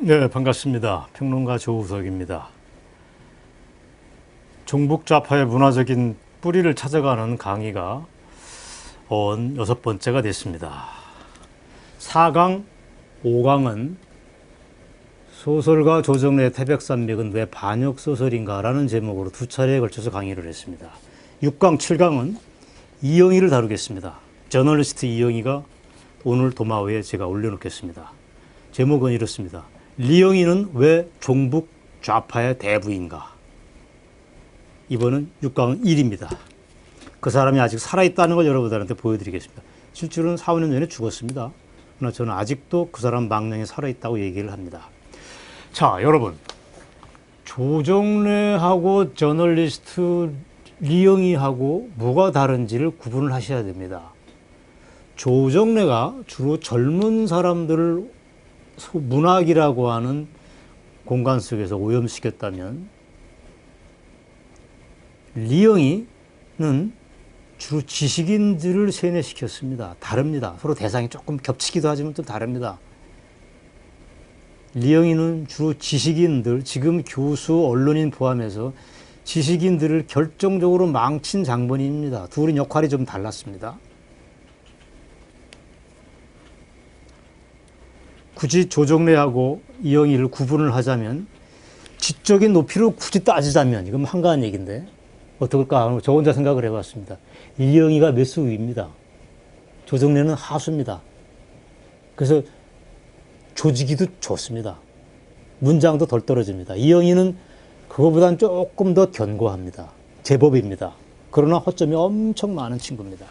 네, 반갑습니다. 평론가 조우석입니다. 종북 좌파의 문화적인 뿌리를 찾아가는 강의가 온 여섯 번째가 됐습니다. 4강, 5강은 소설가 조정래 태백산맥은 왜 반역 소설인가 라는 제목으로 두 차례에 걸쳐서 강의를 했습니다. 6강, 7강은 이영희를 다루겠습니다. 저널리스트 이영희가 오늘 도마 위에 제가 올려놓겠습니다. 제목은 이렇습니다. 리영이는 왜 종북 좌파의 대부인가? 이번은 6강 1입니다. 그 사람이 아직 살아있다는 걸 여러분들한테 보여드리겠습니다. 실제로는 4, 5년 전에 죽었습니다. 그러나 저는 아직도 그 사람 망령이 살아있다고 얘기를 합니다. 자, 여러분. 조정래하고 저널리스트 리영이하고 뭐가 다른지를 구분을 하셔야 됩니다. 조정래가 주로 젊은 사람들을 문학이라고 하는 공간 속에서 오염시켰다면 리영이는 주로 지식인들을 세뇌시켰습니다. 다릅니다. 서로 대상이 조금 겹치기도 하지만 또 다릅니다. 리영이는 주로 지식인들, 지금 교수, 언론인 포함해서 지식인들을 결정적으로 망친 장본인입니다. 둘은 역할이 좀 달랐습니다. 굳이 조정래하고 이영희를 구분을 하자면 지적인 높이를 굳이 따지자면 이건 한가한 얘기인데 어떨까 저 혼자 생각을 해봤습니다. 이영희가 몇수 위입니다. 조정래는 하수입니다. 그래서 조지기도 좋습니다. 문장도 덜 떨어집니다. 이영희는 그거보다는 조금 더 견고합니다. 제법입니다. 그러나 허점이 엄청 많은 친구입니다.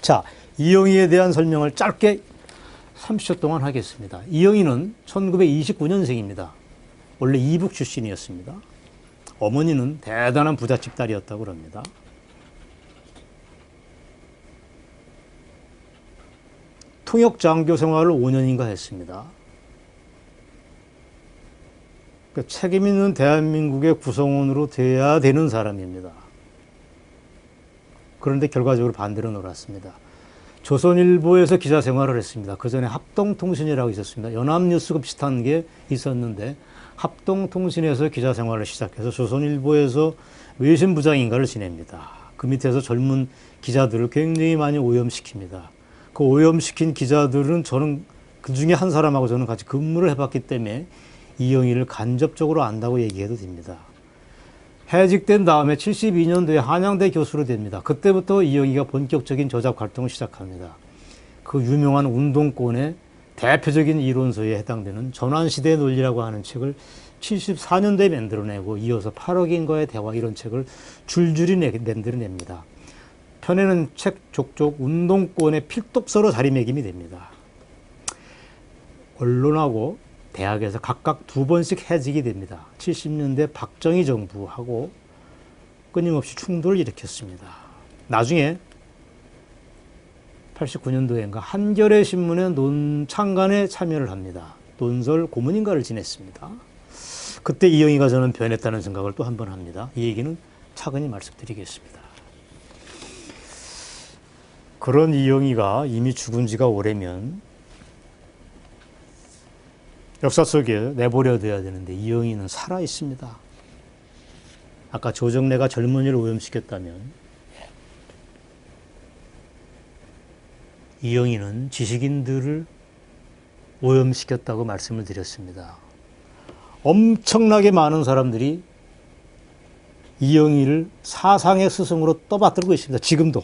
자, 이영희에 대한 설명을 짧게 30초 동안 하겠습니다. 이영희는 1929년생입니다. 원래 이북 출신이었습니다. 어머니는 대단한 부잣집 딸이었다고 합니다. 통역 장교 생활을 5년인가 했습니다. 그 책임 있는 대한민국의 구성원으로 돼야 되는 사람입니다. 그런데 결과적으로 반대로 놀았습니다. 조선일보에서 기자 생활을 했습니다. 그 전에 합동통신이라고 있었습니다. 연합뉴스가 비슷한 게 있었는데 합동통신에서 기자 생활을 시작해서 조선일보에서 외신부장인가를 지냅니다. 그 밑에서 젊은 기자들을 굉장히 많이 오염시킵니다. 그 오염시킨 기자들은 저는 그 중에 한 사람하고 저는 같이 근무를 해봤기 때문에 이영희를 간접적으로 안다고 얘기해도 됩니다. 해직된 다음에 72년도에 한양대 교수로 됩니다. 그때부터 이영희가 본격적인 저작 활동을 시작합니다. 그 유명한 운동권의 대표적인 이론서에 해당되는 전환시대의 논리라고 하는 책을 74년도에 만들어내고 이어서 8억인과의 대화 이런 책을 줄줄이 만들어냅니다. 편에는 책 족족 운동권의 필독서로 자리매김이 됩니다. 언론하고 대학에서 각각 두 번씩 해직이 됩니다. 70년대 박정희 정부하고 끊임없이 충돌을 일으켰습니다. 나중에 89년도인가 한겨레 신문의 논 창간에 참여를 합니다. 논설 고문인가를 지냈습니다. 그때 이영희가 저는 변했다는 생각을 또 한 번 합니다. 이 얘기는 차근히 말씀드리겠습니다. 그런 이영희가 이미 죽은 지가 오래면 역사 속에 내버려 둬야 되는데 이영희는 살아 있습니다. 아까 조정래가 젊은이를 오염시켰다면 이영희는 지식인들을 오염시켰다고 말씀을 드렸습니다. 엄청나게 많은 사람들이 이영희를 사상의 스승으로 떠받들고 있습니다. 지금도.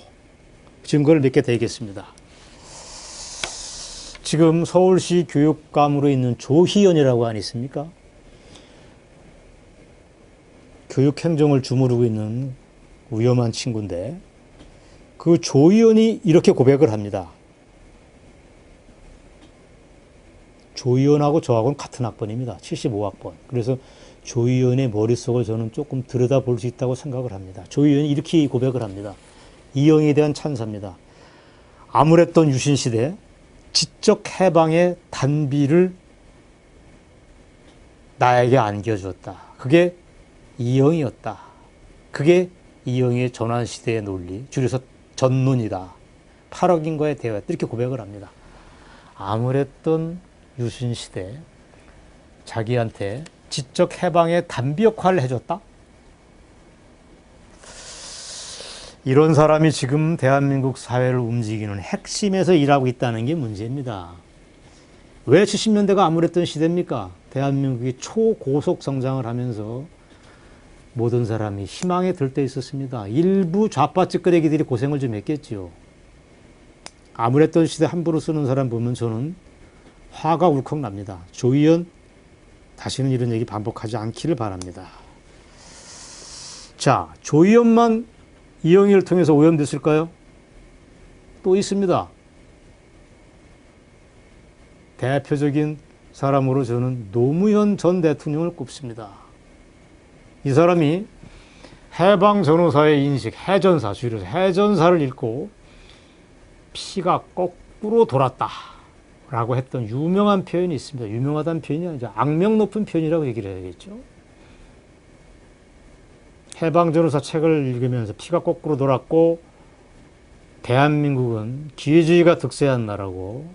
증거를 몇개 되겠습니다. 지금 서울시 교육감으로 있는 조희연이라고 안 있습니까? 교육행정을 주무르고 있는 위험한 친구인데 그 조희연이 이렇게 고백을 합니다. 조희연하고 저하고는 같은 학번입니다. 75학번. 그래서 조희연의 머릿속을 저는 조금 들여다볼 수 있다고 생각을 합니다. 조희연이 이렇게 고백을 합니다. 이영에 대한 찬사입니다. 아무랬던 유신시대 지적 해방의 단비를 나에게 안겨주었다. 그게 이영이었다. 그게 이영의 전환시대의 논리, 줄여서 전론이다. 8억인과의 대화, 이렇게 고백을 합니다. 아무랬던 유신시대, 자기한테 지적 해방의 단비 역할을 해줬다? 이런 사람이 지금 대한민국 사회를 움직이는 핵심에서 일하고 있다는 게 문제입니다. 왜 70년대가 암울했던 시대입니까? 대한민국이 초고속 성장을 하면서 모든 사람이 희망에 들때 있었습니다. 일부 좌파 찌끄레기들이 고생을 좀 했겠지요. 암울했던 시대 함부로 쓰는 사람 보면 저는 화가 울컥 납니다. 조희연 다시는 이런 얘기 반복하지 않기를 바랍니다. 자, 조희연만 이영희를 통해서 오염됐을까요? 또 있습니다. 대표적인 사람으로 저는 노무현 전 대통령을 꼽습니다. 이 사람이 해방 전후사의 인식, 해전사, 줄여서 해전사를 읽고 피가 거꾸로 돌았다. 라고 했던 유명한 표현이 있습니다. 유명하다는 표현이 아니죠. 악명 높은 표현이라고 얘기를 해야겠죠. 해방 전후사 책을 읽으면서 피가 거꾸로 돌았고 대한민국은 기회주의가 득세한 나라고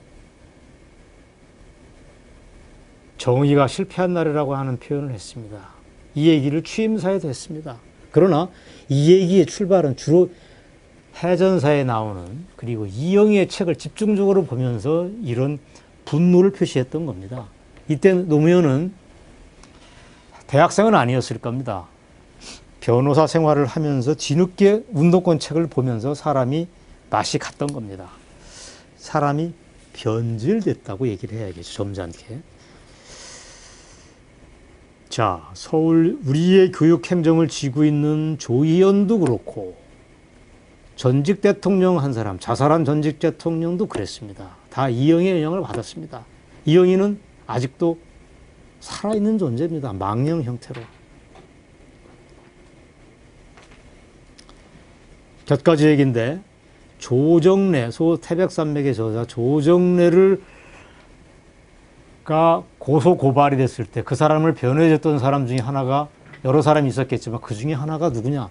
정의가 실패한 나라라고 하는 표현을 했습니다. 이 얘기를 취임사에도 했습니다. 그러나 이 얘기의 출발은 주로 해전사에 나오는 그리고 이영희의 책을 집중적으로 보면서 이런 분노를 표시했던 겁니다. 이때 노무현은 대학생은 아니었을 겁니다. 변호사 생활을 하면서 뒤늦게 운동권 책을 보면서 사람이 맛이 갔던 겁니다. 사람이 변질됐다고 얘기를 해야겠죠. 점잖게. 자, 서울 우리의 교육 행정을 쥐고 있는 조희연도 그렇고 전직 대통령 한 사람, 자살한 전직 대통령도 그랬습니다. 다 이영희의 영향을 받았습니다. 이영희는 아직도 살아있는 존재입니다. 망령 형태로. 곁가지 얘기인데 조정래, 소 태백산맥의 저자 조정래를 가 고소 고발이 됐을 때 그 사람을 변호해줬던 사람 중에 하나가 여러 사람이 있었겠지만 그 중에 하나가 누구냐?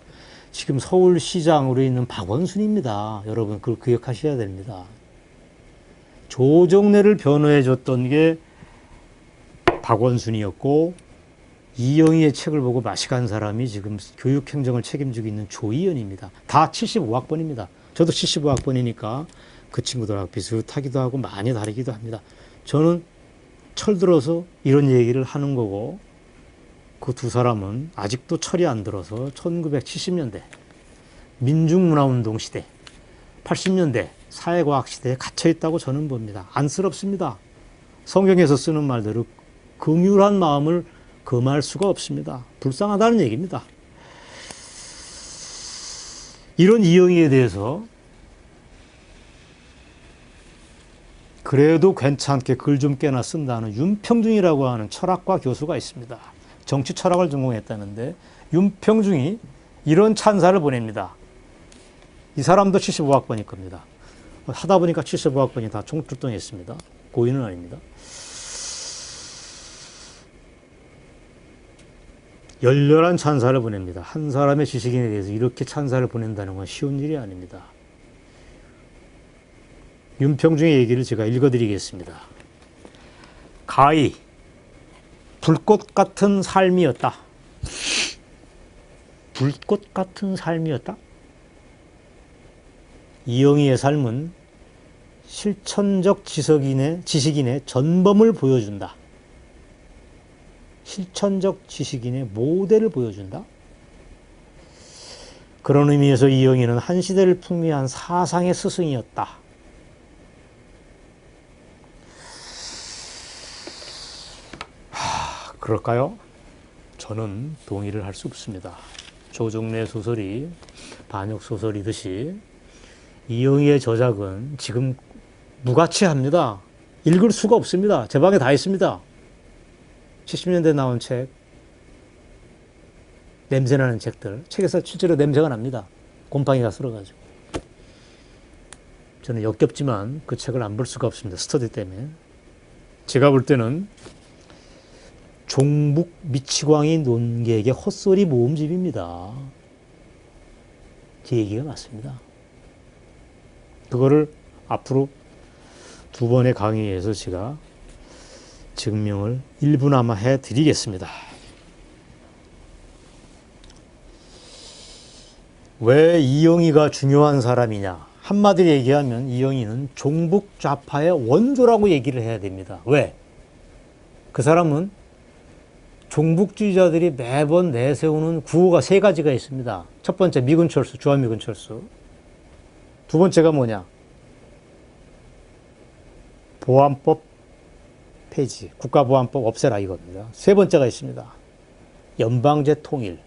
지금 서울시장으로 있는 박원순입니다. 여러분 그걸 기억하셔야 됩니다. 조정래를 변호해줬던 게 박원순이었고 이영희의 책을 보고 맛이 간 사람이 지금 교육행정을 책임지고 있는 조희연입니다. 다 75학번입니다. 저도 75학번이니까 그 친구들하고 비슷하기도 하고 많이 다르기도 합니다. 저는 철들어서 이런 얘기를 하는 거고 그 두 사람은 아직도 철이 안 들어서 1970년대 민중문화운동 시대 80년대 사회과학 시대에 갇혀 있다고 저는 봅니다. 안쓰럽습니다. 성경에서 쓰는 말대로 긍휼한 마음을 금할 수가 없습니다. 불쌍하다는 얘기입니다. 이런 이영희에 대해서 그래도 괜찮게 글 좀 꽤나 쓴다는 윤평중이라고 하는 철학과 교수가 있습니다. 정치 철학을 전공했다는데 윤평중이 이런 찬사를 보냅니다. 이 사람도 75학번일 겁니다. 하다 보니까 75학번이 다 총출동했습니다. 고인은 아닙니다. 열렬한 찬사를 보냅니다. 한 사람의 지식인에 대해서 이렇게 찬사를 보낸다는 건 쉬운 일이 아닙니다. 윤평중의 얘기를 제가 읽어드리겠습니다. 가히 불꽃 같은 삶이었다. 불꽃 같은 삶이었다. 이영희의 삶은 실천적 지식인의, 지식인의 전범을 보여준다. 실천적 지식인의 모델을 보여준다. 그런 의미에서 이영희는 한 시대를 풍미한 사상의 스승이었다. 하, 그럴까요? 저는 동의를 할 수 없습니다. 조정래 소설이 반역 소설이듯이 이영희의 저작은 지금 무가치합니다. 읽을 수가 없습니다. 제 방에 다 있습니다. 70년대 나온 책, 냄새나는 책들. 책에서 실제로 냄새가 납니다. 곰팡이가 쓸어가지고. 저는 역겹지만 그 책을 안 볼 수가 없습니다. 스터디 때문에. 제가 볼 때는 종북 미치광이 논객의 헛소리 모음집입니다. 제 얘기가 맞습니다. 그거를 앞으로 두 번의 강의에서 제가 증명을 일부나마 해드리겠습니다. 왜 이영희가 중요한 사람이냐? 한마디로 얘기하면 이영희는 종북 좌파의 원조라고 얘기를 해야 됩니다. 왜? 그 사람은 종북주의자들이 매번 내세우는 구호가 세 가지가 있습니다. 첫 번째 미군 철수, 주한미군 철수. 두 번째가 뭐냐? 보안법 폐지, 국가보안법 없애라 이겁니다. 세 번째가 있습니다. 연방제 통일.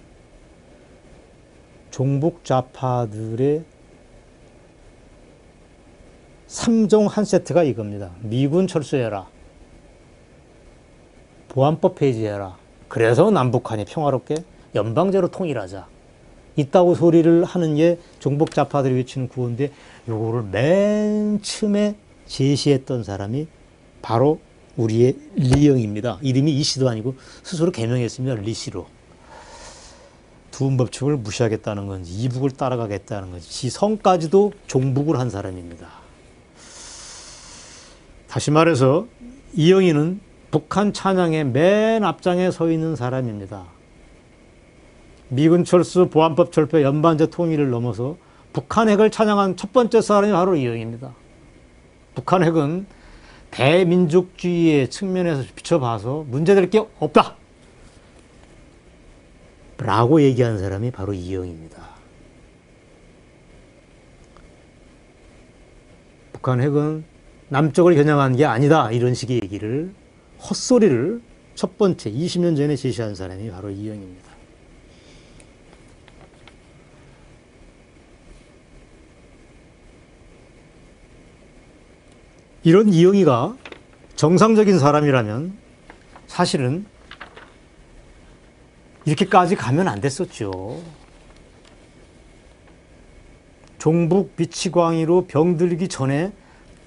종북 좌파들의 3종 한 세트가 이겁니다. 미군 철수해라. 보안법 폐지해라. 그래서 남북한이 평화롭게 연방제로 통일하자. 있다고 소리를 하는 게 종북 좌파들이 외치는 구호인데 요거를 맨 처음에 제시했던 사람이 바로 우리의 리영입니다. 이름이 이씨도 아니고 스스로 개명했습니다. 리씨로. 두음 법칙을 무시하겠다는 건지 이북을 따라가겠다는 건지 지 성까지도 종북을 한 사람입니다. 다시 말해서 이영희는 북한 찬양의 맨 앞장에 서 있는 사람입니다. 미군 철수, 보안법 철폐, 연반제 통일을 넘어서 북한 핵을 찬양한 첫 번째 사람이 바로 이영희입니다. 북한 핵은 대민족주의의 측면에서 비춰봐서 문제될 게 없다. 라고 얘기한 사람이 바로 이영입니다. 북한 핵은 남쪽을 겨냥한 게 아니다. 이런 식의 얘기를, 헛소리를 첫 번째 20년 전에 제시한 사람이 바로 이영입니다. 이런 이영희가 정상적인 사람이라면 사실은 이렇게까지 가면 안 됐었죠. 종북 미치광이로 병들기 전에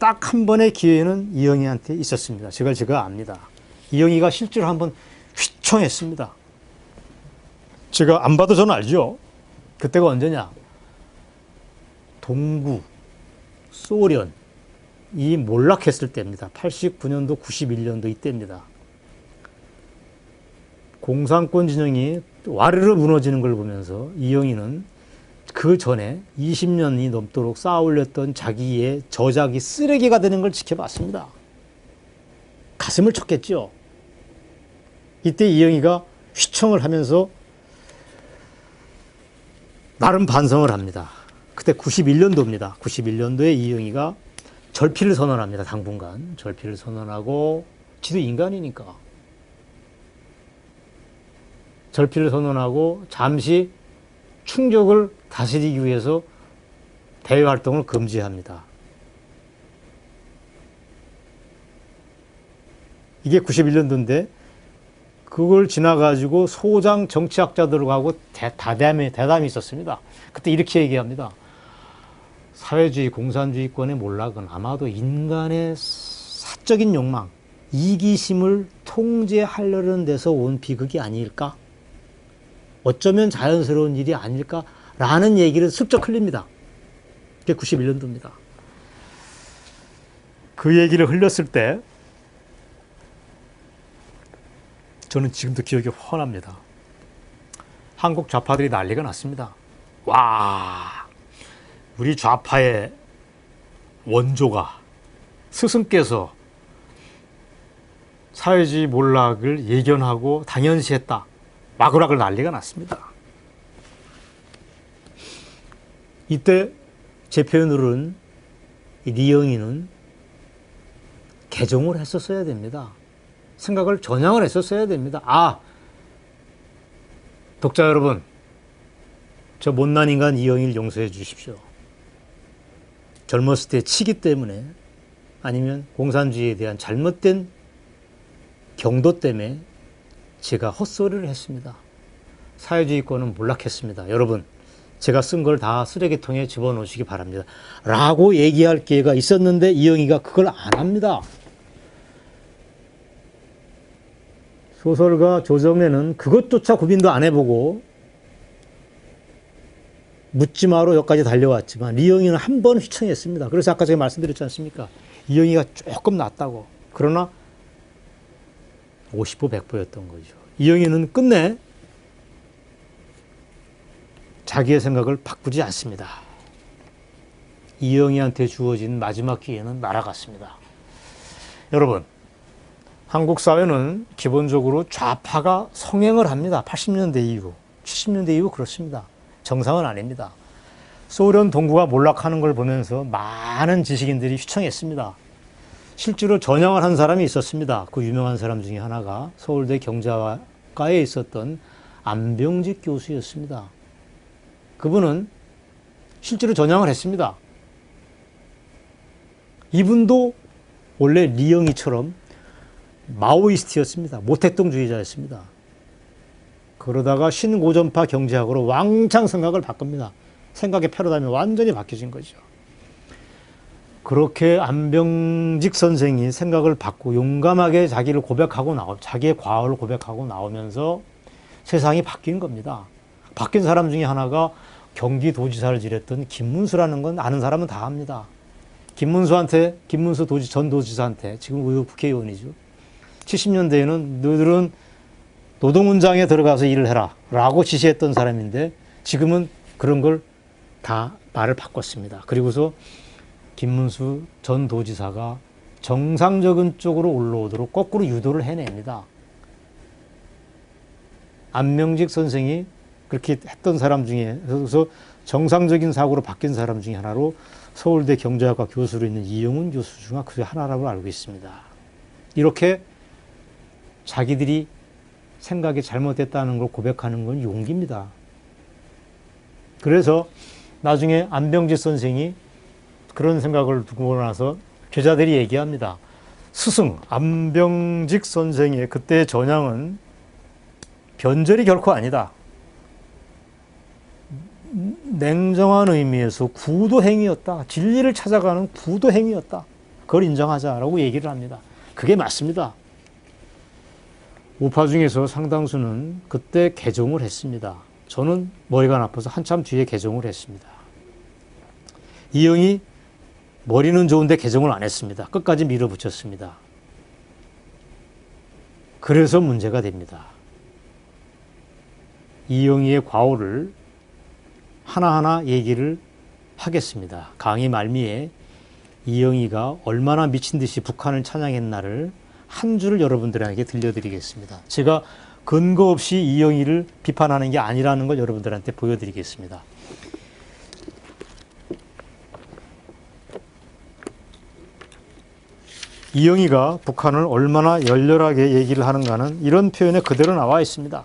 딱 한 번의 기회는 이영희한테 있었습니다. 제가 제가 압니다. 이영희가 실제로 한번 휘청했습니다. 제가 안 봐도 저는 알죠. 그때가 언제냐? 동구, 소련, 이 몰락했을 때입니다. 89년도, 91년도 이때입니다. 공산권 진영이 와르르 무너지는 걸 보면서 이영희는 그 전에 20년이 넘도록 쌓아 올렸던 자기의 저작이 쓰레기가 되는 걸 지켜봤습니다. 가슴을 쳤겠죠. 이때 이영희가 휘청을 하면서 나름 반성을 합니다. 그때 91년도입니다. 91년도에 이영희가 절필을 선언합니다. 당분간 절필을 선언하고 지도 인간이니까 절필을 선언하고 잠시 충족을 다스리기 위해서 대외 활동을 금지합니다. 이게 91년도인데 그걸 지나가지고 소장 정치학자들하고 대, 다담이, 대담이 있었습니다. 그때 이렇게 얘기합니다. 사회주의 공산주의권의 몰락은 아마도 인간의 사적인 욕망, 이기심을 통제하려는 데서 온 비극이 아닐까? 어쩌면 자연스러운 일이 아닐까라는 얘기를 슬쩍 흘립니다. 그게 91년도입니다. 그 얘기를 흘렸을 때 저는 지금도 기억이 훤합니다. 한국 좌파들이 난리가 났습니다. 와, 우리 좌파의 원조가 스승께서 사회주의 몰락을 예견하고 당연시했다. 마구락을 난리가 났습니다. 이때 제 표현으로는 리영이는 개종을 했었어야 됩니다. 생각을 전향을 했었어야 됩니다. 아, 독자 여러분, 저 못난 인간 이영희를 용서해 주십시오. 젊었을 때 치기 때문에 아니면 공산주의에 대한 잘못된 경도 때문에 제가 헛소리를 했습니다. 사회주의권은 몰락했습니다. 여러분, 제가 쓴 걸 다 쓰레기통에 집어넣으시기 바랍니다. 라고 얘기할 기회가 있었는데 이영희가 그걸 안 합니다. 소설가 조정래는 그것조차 고민도 안 해보고 묻지마로 여기까지 달려왔지만 이영희는 한 번 휘청했습니다. 그래서 아까 제가 말씀드렸지 않습니까? 이영희가 조금 낫다고. 그러나 50보 100보였던 거죠. 이영희는 끝내 자기의 생각을 바꾸지 않습니다. 이영희한테 주어진 마지막 기회는 날아갔습니다. 여러분, 한국 사회는 기본적으로 좌파가 성행을 합니다. 80년대 이후, 70년대 이후 그렇습니다. 정상은 아닙니다. 소련 동구가 몰락하는 걸 보면서 많은 지식인들이 휘청했습니다. 실제로 전향을 한 사람이 있었습니다. 그 유명한 사람 중에 하나가 서울대 경자과에 있었던 안병직 교수였습니다. 그분은 실제로 전향을 했습니다. 이분도 원래 리영이처럼 마오이스트였습니다. 모택동주의자였습니다. 그러다가 신고전파 경제학으로 왕창 생각을 바꿉니다. 생각의 패러다임이 완전히 바뀌어진 거죠. 그렇게 안병직 선생이 생각을 바꾸고 용감하게 자기를 고백하고 나오, 자기의 과거를 고백하고 나오면서 세상이 바뀐 겁니다. 바뀐 사람 중에 하나가 경기도지사를 지냈던 김문수라는 건 아는 사람은 다 압니다. 김문수한테, 김문수 도지, 전 도지사한테, 지금 의혹 국회의원이죠. 70년대에는 너희들은 노동운장에 들어가서 일을 해라. 라고 지시했던 사람인데 지금은 그런 걸 다 말을 바꿨습니다. 그리고서 김문수 전 도지사가 정상적인 쪽으로 올라오도록 거꾸로 유도를 해냅니다. 안명직 선생이 그렇게 했던 사람 중에 그래서 정상적인 사고로 바뀐 사람 중에 하나로 서울대 경제학과 교수로 있는 이용훈 교수 중 그 하나라고 알고 있습니다. 이렇게 자기들이 생각이 잘못됐다는 걸 고백하는 건 용기입니다. 그래서 나중에 안병지 선생이 그런 생각을 두고 나서 제자들이 얘기합니다. 스승 안병직 선생의 그때의 전향은 변절이 결코 아니다. 냉정한 의미에서 구도행위였다. 진리를 찾아가는 구도행위였다. 그걸 인정하자라고 얘기를 합니다. 그게 맞습니다. 우파 중에서 상당수는 그때 개종을 했습니다. 저는 머리가 나빠서 한참 뒤에 개종을 했습니다. 이영이 머리는 좋은데 개종을 안 했습니다. 끝까지 밀어붙였습니다. 그래서 문제가 됩니다. 이영희의 과오를 하나하나 얘기를 하겠습니다. 강의 말미에 이영희가 얼마나 미친 듯이 북한을 찬양했나를 한 줄을 여러분들에게 들려드리겠습니다. 제가 근거 없이 이영희를 비판하는 게 아니라는 걸 여러분들한테 보여드리겠습니다. 이영희가 북한을 얼마나 열렬하게 얘기를 하는가는 이런 표현에 그대로 나와 있습니다.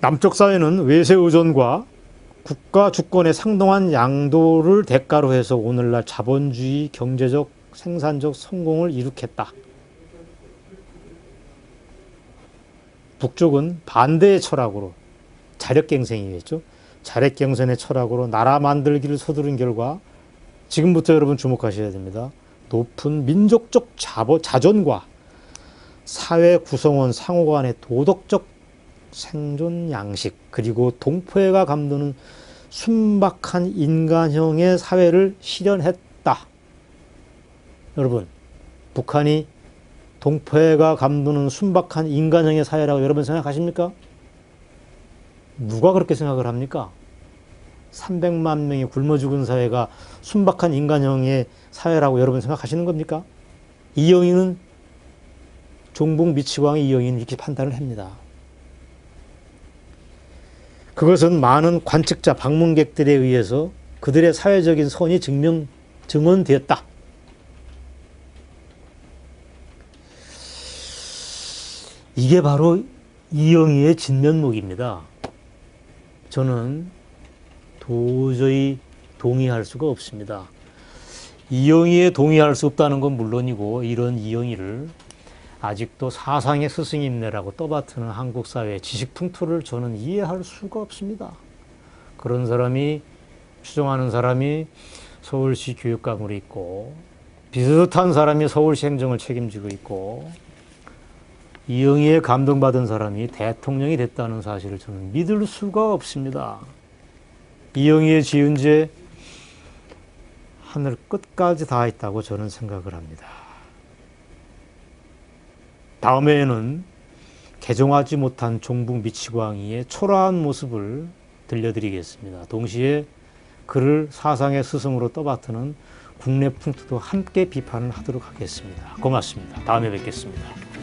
남쪽 사회는 외세 의존과 국가 주권의 상당한 양도를 대가로 해서 오늘날 자본주의 경제적 생산적 성공을 이룩했다. 북쪽은 반대의 철학으로 자력갱생이겠죠. 자력갱생의 철학으로 나라 만들기를 서두른 결과 지금부터 여러분 주목하셔야 됩니다. 높은 민족적 자보, 자존과 사회 구성원 상호 간의 도덕적 생존 양식 그리고 동포애가 감도는 순박한 인간형의 사회를 실현했다. 여러분, 북한이 동포애가 감도는 순박한 인간형의 사회라고 여러분 생각하십니까? 누가 그렇게 생각을 합니까? 300만 명이 굶어 죽은 사회가 순박한 인간형의 사회라고 여러분 생각하시는 겁니까? 이영희는 종북 미치광이 이영희는 이렇게 판단을 합니다. 그것은 많은 관측자, 방문객들에 의해서 그들의 사회적인 선이 증명, 증언되었다. 이게 바로 이영희의 진면목입니다. 저는 도저히 동의할 수가 없습니다. 이영희에 동의할 수 없다는 건 물론이고 이런 이영희를 아직도 사상의 스승님네라고 떠받드는 한국 사회 지식 풍토를 저는 이해할 수가 없습니다. 그런 사람이 추종하는 사람이 서울시 교육감으로 있고 비슷한 사람이 서울시 행정을 책임지고 있고 이영희에 감동받은 사람이 대통령이 됐다는 사실을 저는 믿을 수가 없습니다. 이영희의 지은 죄 하늘 끝까지 다 있다고 저는 생각을 합니다. 다음에는 개종하지 못한 종북 미치광이의 초라한 모습을 들려드리겠습니다. 동시에 그를 사상의 스승으로 떠받드는 국내 풍토도 함께 비판을 하도록 하겠습니다. 고맙습니다. 다음에 뵙겠습니다.